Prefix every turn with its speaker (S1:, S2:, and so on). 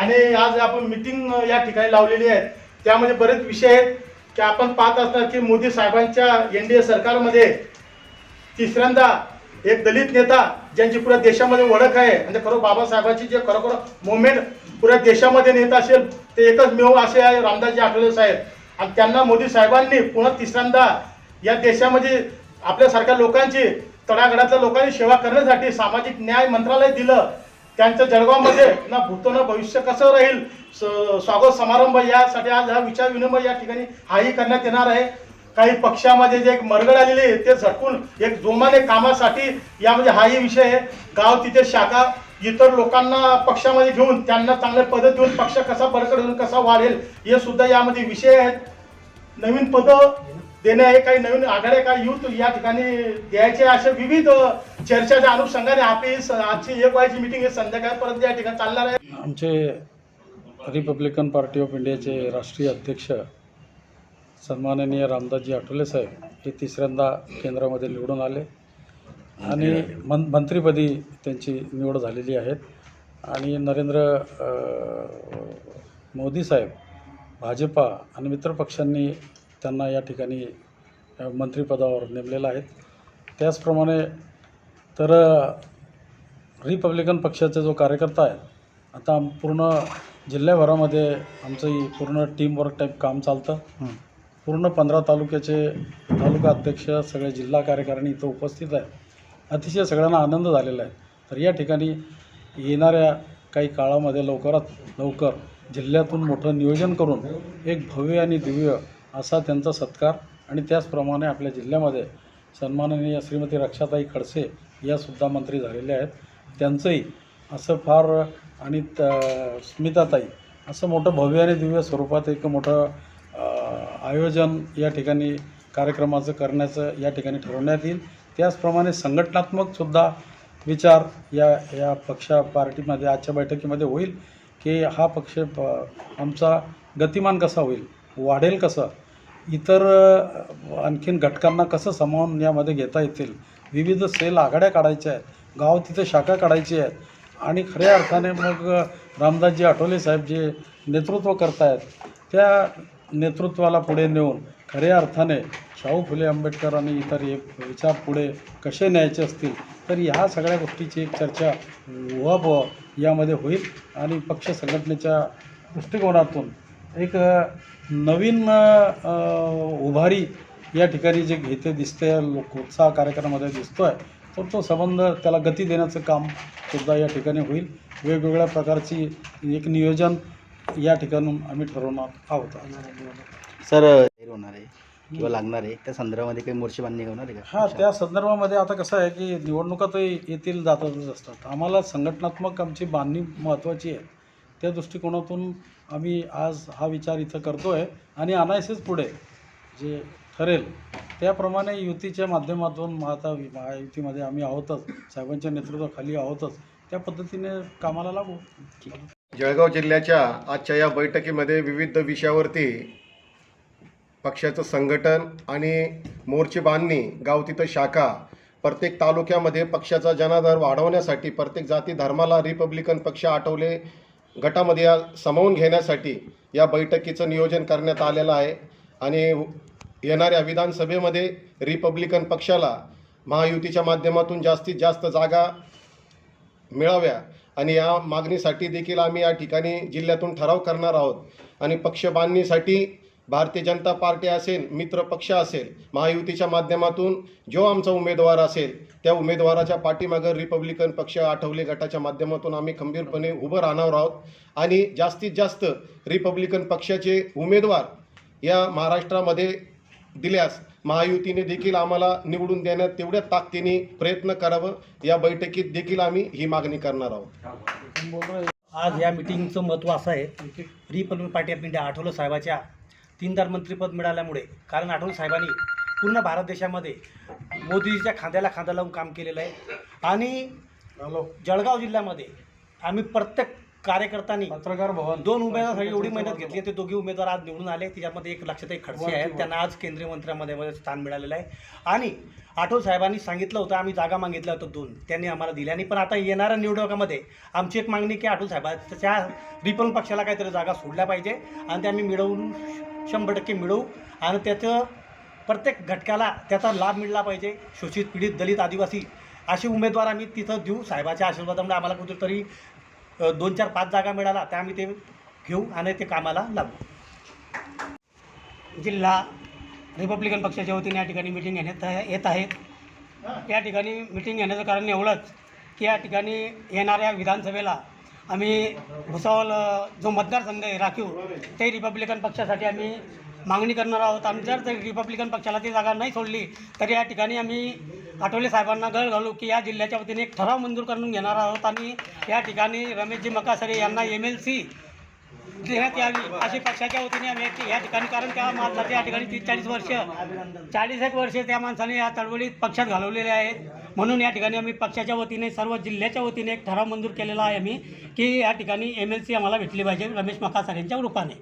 S1: आणि आज आपण मिटिंग या ठिकाणी लावलेली आहे. त्यामध्ये बरेच विषय आहेत की आपण पाहत असणार की मोदी साहेबांच्या एन डी ए सरकारमध्ये तिसऱ्यांदा एक दलित नेता ज्यांची पुऱ्या देशामध्ये ओळख आहे आणि खरं बाबासाहेबांची जे खरोखर मुवमेंट पुऱ्या देशामध्ये नेत असेल ते एकच मेव असे आहे रामदासजी आठवले साहेब. आणि त्यांना मोदी साहेबांनी पुन्हा तिसऱ्यांदा या देशामध्ये आपल्यासारख्या लोकांची तडागडातल्या लोकांची सेवा करण्यासाठी सामाजिक न्याय मंत्रालय दिलं. त्यांचं जळगावमध्ये ना भूतानं भविष्य कसं राहील? स- स्वागत समारंभ यासाठी आज हा विचार विनिमय या ठिकाणी हाही करण्यात येणार आहे. काही पक्षामध्ये जे एक मरगड आलेली आहे ते झटकून एक जोमाने कामासाठी यामध्ये हाही विषय आहे. गाव तिथे शाखा इतर लोकांना पक्षामध्ये घेऊन त्यांना चांगले पद देऊन पक्ष कसा बळकट होऊन कसा वाढेल हे सुद्धा यामध्ये विषय आहेत. नवीन पदं देणे आहे काही नवीन आघाड्या काही युथ या ठिकाणी द्यायचे असे विविध चर्चाच्या अनुषंगाने आपली स- आजची एक वायची मिटिंग हे संध्याकाळपर्यंत या ठिकाणी चालणार आहे.
S2: आमचे रिपब्लिकन पार्टी ऑफ इंडियाचे राष्ट्रीय अध्यक्ष सन्माननीय रामदासजी आठवले साहेब हे तिसऱ्यांदा केंद्रामध्ये निवडून आले. आणि मं मंत्रिपदी त्यांची निवड झालेली आहेत. आणि नरेंद्र मोदी साहेब भाजपा आणि मित्रपक्षांनी त्यांना या ठिकाणी मंत्रीपदावर मंत्रिपदावर नेमलेलं आहेत. त्याचप्रमाणे तर रिपब्लिकन पक्षाचा जो कार्यकर्ता आहे आता पूर्ण जिल्ह्याभरामध्ये आमचं ही पूर्ण टीमवर्क टाईप काम चालतं. पूर्ण पंधरा तालुक्याचे तालुका अध्यक्ष सगळे जिल्हा कार्यकारिणी इथं उपस्थित आहे अतिशय सगळ्यांना आनंद झालेला आहे. तर या ठिकाणी येणाऱ्या काही काळामध्ये लवकरात लवकर जिल्ह्यातून मोठं नियोजन करून एक भव्य आणि दिव्य असा त्यांचा सत्कार आणि त्याचप्रमाणे आपल्या जिल्ह्यामध्ये सन्माननीय श्रीमती रक्षाताई खडसे यासुद्धा मंत्री झालेल्या आहेत. त्यांचंही असं फार आणि त स्मिताताई असं मोठं भव्य आणि दिव्य स्वरूपात एक मोठं आयोजन या ठिकाणी कार्यक्रमाचं करण्याचं या ठिकाणी ठरवण्यात येईल. त्याचप्रमाणे संघटनात्मकसुद्धा विचार या या पक्षा पार्टीमध्ये आजच्या बैठकीमध्ये होईल की हा पक्ष प आमचा गतिमान कसा होईल? वाढेल कसं? इतर आणखीन घटकांना कसं सामावून यामध्ये घेता येतील? विविध सेल आघाड्या काढायच्या आहेत. गाव तिथे शाखा काढायची आहेत. आणि खऱ्या अर्थाने मग रामदासजी आठवले साहेब जे नेतृत्व करतायत त्या नेतृत्वाला पुढे नेऊन खऱ्या अर्थाने शाहू फुले आंबेडकर आणि इतर हे विचार पुढे कसे न्यायचे असतील? तर ह्या सगळ्या गोष्टीची एक चर्चा व यामध्ये होईल. आणि पक्ष संघटनेच्या दृष्टिकोनातून एक नवीन उभारी या ठिकाणी जे घेते दिसते लोक उत्साह कार्यक्रमामध्ये दिसतो आहे तर तो संबंध त्याला गती देण्याचं काम सुद्धा या ठिकाणी होईल. वेगवेगळ्या प्रकारची एक नियोजन या ठिकाणून आम्ही ठरवणार आहोत.
S3: सर होणार आहे किंवा लागणार आहे. त्या संदर्भामध्ये काही मोर्चे बांधणी होणार आहे का?
S2: हां त्या संदर्भामध्ये आता कसं आहे की निवडणुका तर येतील जातातच असतात. आम्हाला संघटनात्मक आमची बांधणी महत्त्वाची आहे. त्या दृष्टिकोनातून आम्ही आज हा विचार इथं करतो आहे आणि अनायसेच पुढे जे ठरेल त्याप्रमाणे युतीच्या माध्यमातून आता महायुतीमध्ये आम्ही आहोतच साहेबांच्या नेतृत्वाखाली आहोतच त्या पद्धतीने कामाला लागू.
S4: जळगाव जिल्ह्याच्या आजच्या या बैठकीमध्ये विविध विषयावरती पक्षाचं संघटन आणि मोर्चे बांधणी गाव तिथं शाखा प्रत्येक तालुक्यामध्ये पक्षाचा जनाधार वाढवण्यासाठी प्रत्येक जाती धर्माला रिपब्लिकन पक्ष आठवले गटामध्ये या सामावून घेण्यासाठी या बैठकीचं नियोजन करण्यात आलेलं आहे. आणि येणाऱ्या विधानसभेमध्ये रिपब्लिकन पक्षाला महायुतीच्या माध्यमातून जास्तीत जास्त जागा मिळाव्या. आणि या मागणीसाठी देखील आम्ही या ठिकाणी जिल्ह्यातून ठराव करणार आहोत. आणि पक्ष बांधणीसाठी भारतीय जनता पार्टी असेल मित्र पक्ष असेल महायुतीच्या माध्यमातून जो आमचा उमेदवार असेल त्या उमेदवाराच्या पाठीमागं रिपब्लिकन पक्ष आठवले गटाच्या माध्यमातून आम्ही खंबीरपणे उभं राहणार आहोत. आणि जास्तीत जास्त रिपब्लिकन पक्षाचे उमेदवार या महाराष्ट्रामध्ये दिल्यास महायुतीने देखील आम्हाला निवडून देण्यात तेवढ्या ताकदीने प्रयत्न करावं. या बैठकीत देखील आम्ही ही मागणी करणार आहोत.
S5: आज या मिटिंगचं महत्त्व असं आहे. Republican Party of India Athawale साहेबाच्या तीनदार मंत्रिपद मिळाल्यामुळे कारण आठवले साहेबांनी पूर्ण भारत देशामध्ये मोदीजीच्या खांद्याला खांदा लावून काम केलेलं आहे. आणि जळगाव जिल्ह्यामध्ये आम्ही प्रत्येक कार्यकर्त्यांनी
S2: पत्रकार भवन.
S5: दोन उमेदवारासाठी एवढी मेहनत घेतली ते दोघी उमेदवार आज निवडून आले त्याच्यामध्ये एक लक्षात एक खडसे आहेत. त्यांना आज केंद्रीय मंत्र्यामध्ये स्थान मिळालेलं आहे. आणि आठवले साहेबांनी सांगितलं होतं आम्ही जागा मागितल्या होत्या दोन. त्यांनी आम्हाला दिल्या आणि पण आता येणाऱ्या निवडणुकामध्ये आमची एक मागणी की आठवले साहेबांच्या रिपन पक्षाला काहीतरी जागा सोडल्या पाहिजे आणि ते आम्ही मिळवून शंभर टक्के मिळवू आणि त्याचं प्रत्येक घटकाला त्याचा लाभ मिळला पाहिजे. शोषित पीडित दलित आदिवासी असे उमेदवार आम्ही तिथं देऊ. साहेबाच्या आशीर्वादामुळे आम्हाला कुठेतरी दोन चार पाच जागा मिळाला त्या आम्ही ते घेऊ आणि ते कामाला लागू.
S6: जिल्हा रिपब्लिकन पक्षाच्या वतीने या ठिकाणी मिटिंग घेण्यात येत आहेत. या ठिकाणी मिटिंग घेण्याचं कारण एवढंच की या ठिकाणी येणाऱ्या विधानसभेला आम्ही भुसावळ जो मतदारसंघ आहे राखीव ते रिपब्लिकन पक्षासाठी आम्ही मागणी करणार आहोत. आम्ही जर तरी रिपब्लिकन पक्षाला ती जागा नाही सोडली तर या ठिकाणी आम्ही आठवले साहेबांना गळ घालू की या जिल्ह्याच्या वतीने एक ठराव मंजूर करून घेणार आहोत. आणि या ठिकाणी रमेशजी मकासरे यांना एम एल सी देण्यात यावी अशी पक्षाच्या वतीने आम्ही या ठिकाणी कारण त्या माणसाचे या ठिकाणी तीस चाळीस वर्ष चाळीस एक वर्ष त्या माणसाने या चळवळीत पक्षात घालवलेले आहेत. म्हणून या ठिकाणी आम्ही पक्षाच्या वतीने सर्व जिल्ह्याच्या वतीने एक ठराव मंजूर केलेला आहे आम्ही की या ठिकाणी एम एल सी आम्हाला भेटली पाहिजे रमेश मकासर यांच्या रूपाने.